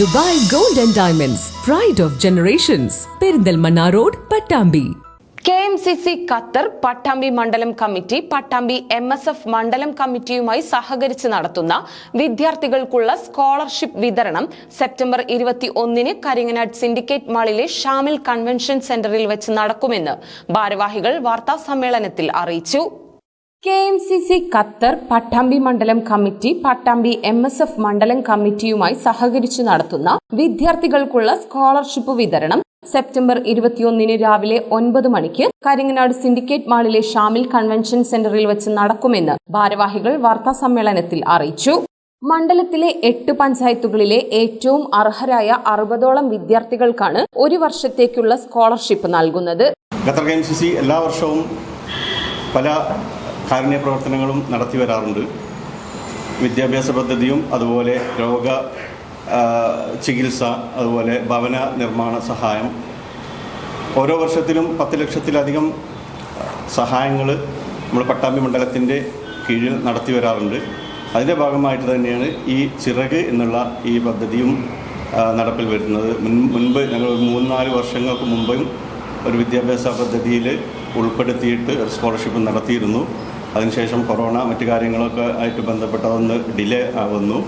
Dubai gold and diamonds pride of generations Perinthalmanna road Pattambi. K M C C Qatar Pattambi മണ്ഡലം committee Pattambi M S F മണ്ഡലം കമ്മിറ്റിയുമായി സഹകരിച്ച് നടത്തുന്ന വിദ്യാർത്ഥികൾക്കുള്ള scholarship വിതരണം September ഇരുപത്തി ഒന്നിന് കരിങ്ങനാട് സിൻഡിക്കേറ്റ് മാളിലെ ഷാമിൽ കൺവെൻഷൻ സെന്ററിൽ വെച്ച് നടക്കുമെന്ന് ഭാരവാഹികൾ വാർത്താ സമ്മേളനത്തിൽ അറിയിച്ചു. K M C C Qatar Pattambi മണ്ഡലം committee Pattambi M S F മണ്ഡലം കമ്മിറ്റിയുമായി സഹകരിച്ച് നടത്തുന്ന വിദ്യാർത്ഥികൾക്കുള്ള സ്കോളർഷിപ്പ് വിതരണം സെപ്റ്റംബർ ഇരുപത്തിയൊന്നിന് രാവിലെ ഒൻപത് മണിക്ക് കരിങ്ങനാട് സിൻഡിക്കേറ്റ് മാളിലെ ഷാമിൽ കൺവെൻഷൻ സെന്ററിൽ വെച്ച് നടക്കുമെന്ന് ഭാരവാഹികൾ വാർത്താ സമ്മേളനത്തിൽ അറിയിച്ചു. മണ്ഡലത്തിലെ എട്ട് പഞ്ചായത്തുകളിലെ ഏറ്റവും അർഹരായ അറുപതോളം വിദ്യാർത്ഥികൾക്കാണ് ഒരു വർഷത്തേക്കുള്ള സ്കോളർഷിപ്പ് നൽകുന്നത്. എല്ലാ വർഷവും പല കാരുണ്യ പ്രവർത്തനങ്ങളും നടത്തി വരാറുണ്ട്. വിദ്യാഭ്യാസ പദ്ധതിയും അതുപോലെ രോഗ ചികിത്സ അതുപോലെ ഭവന നിർമ്മാണ സഹായം. ഓരോ വർഷത്തിലും പത്ത് ലക്ഷത്തിലധികം സഹായങ്ങൾ നമ്മൾ പട്ടാമ്പി മണ്ഡലത്തിന്റെ കീഴിൽ നടത്തി വരാറുണ്ട്. അതിന്റെ ഭാഗമായിട്ട് തന്നെയാണ് ഈ ചിറക് എന്നുള്ള ഈ പദ്ധതിയും നടപ്പിൽ വരുന്നത്. മുൻ മുൻപ് ഞങ്ങൾ ഒരു മൂന്ന് നാല് വർഷങ്ങൾക്ക് മുമ്പും ഒരു വിദ്യാഭ്യാസ പദ്ധതിയിൽ ഉൾപ്പെടുത്തിയിട്ട് സ്കോളർഷിപ്പ് നടത്തിയിരുന്നു. അതിനുശേഷം കൊറോണ മറ്റു കാര്യങ്ങളൊക്കെ ആയിട്ട് ബന്ധപ്പെട്ടതൊന്ന് ഡിലേ ആവുന്നു.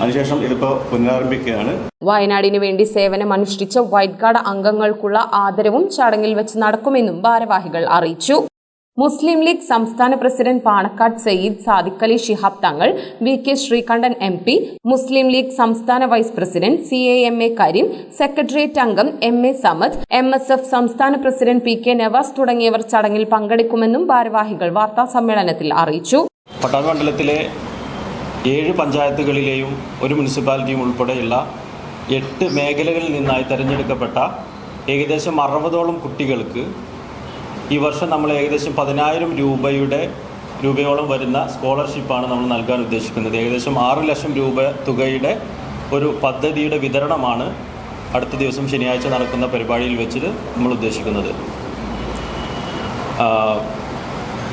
അതിനുശേഷം ഇതിപ്പോൾ പുനരാരംഭിക്കുകയാണ്. വയനാടിനു വേണ്ടി സേവനം അനുഷ്ഠിച്ച വൈറ്റ് ഗാർഡ് അംഗങ്ങൾക്കുള്ള ആദരവും ചടങ്ങിൽ വെച്ച് നടക്കുമെന്നും ഭാരവാഹികൾ അറിയിച്ചു. മുസ്ലിം ലീഗ് സംസ്ഥാന president Panakkad Sayyid Sadiq Ali Shihab Thangal V K Sreekandan M P Muslim League സംസ്ഥാന vice president C A M A Kareem secretariat അംഗം M A Samad M S F സംസ്ഥാന പ്രസിഡന്റ് പി കെ നവാസ് തുടങ്ങിയവർ ചടങ്ങിൽ പങ്കെടുക്കുമെന്നും ഭാരവാഹികൾ വാർത്താ സമ്മേളനത്തിൽ അറിയിച്ചു. മണ്ഡലത്തിലെ ഏഴ് പഞ്ചായത്തുകളിലെയും ഒരു മുനിസിപ്പാലിറ്റിയും ഉൾപ്പെടെയുള്ള എട്ട് മേഖലകളിൽ നിന്നായി തിരഞ്ഞെടുക്കപ്പെട്ട ഏകദേശം അറുപതോളം കുട്ടികൾക്ക് ഈ വർഷം നമ്മൾ ഏകദേശം പതിനായിരം രൂപയുടെ രൂപയോളം വരുന്ന സ്കോളർഷിപ്പാണ് നമ്മൾ നൽകാൻ ഉദ്ദേശിക്കുന്നത്. ഏകദേശം ആറ് ലക്ഷം രൂപ തുകയുടെ ഒരു പദ്ധതിയുടെ വിതരണമാണ് അടുത്ത ദിവസം ശനിയാഴ്ച നടക്കുന്ന പരിപാടിയിൽ വെച്ചിട്ട് നമ്മൾ ഉദ്ദേശിക്കുന്നത്.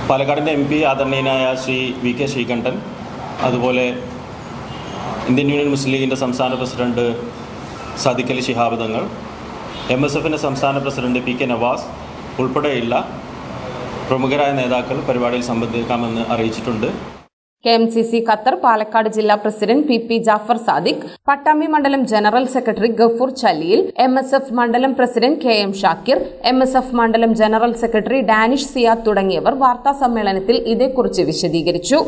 പാലക്കാടിന്റെ എം പി ആദരണീയനായ ശ്രീ വി കെ ശ്രീകണ്ഠൻ അതുപോലെ ഇന്ത്യൻ യൂണിയൻ മുസ്ലിം ലീഗിന്റെ സംസ്ഥാന president Sadiqali Shihab Thangal M S എഫിന്റെ സംസ്ഥാന പ്രസിഡന്റ് പി കെ നവാസ് ഉൾപ്പെടെയുള്ള പ്രമുഖരായ നേതാക്കൾ പരിപാടിയിൽ സംബന്ധിക്കാമെന്ന് അറിയിച്ചിട്ടുണ്ട്. K M C C Qatar Palakkad ജില്ലാ president P P Jafar Sadiq Pattambi മണ്ഡലം general secretary Gafoor Chaliyil M S F മണ്ഡലം president K M Shakir M S F മണ്ഡലം ജനറൽ സെക്രട്ടറി ഡാനിഷ് സിയാദ് തുടങ്ങിയവർ വാർത്താ സമ്മേളനത്തിൽ ഇതേക്കുറിച്ച് വിശദീകരിച്ചു.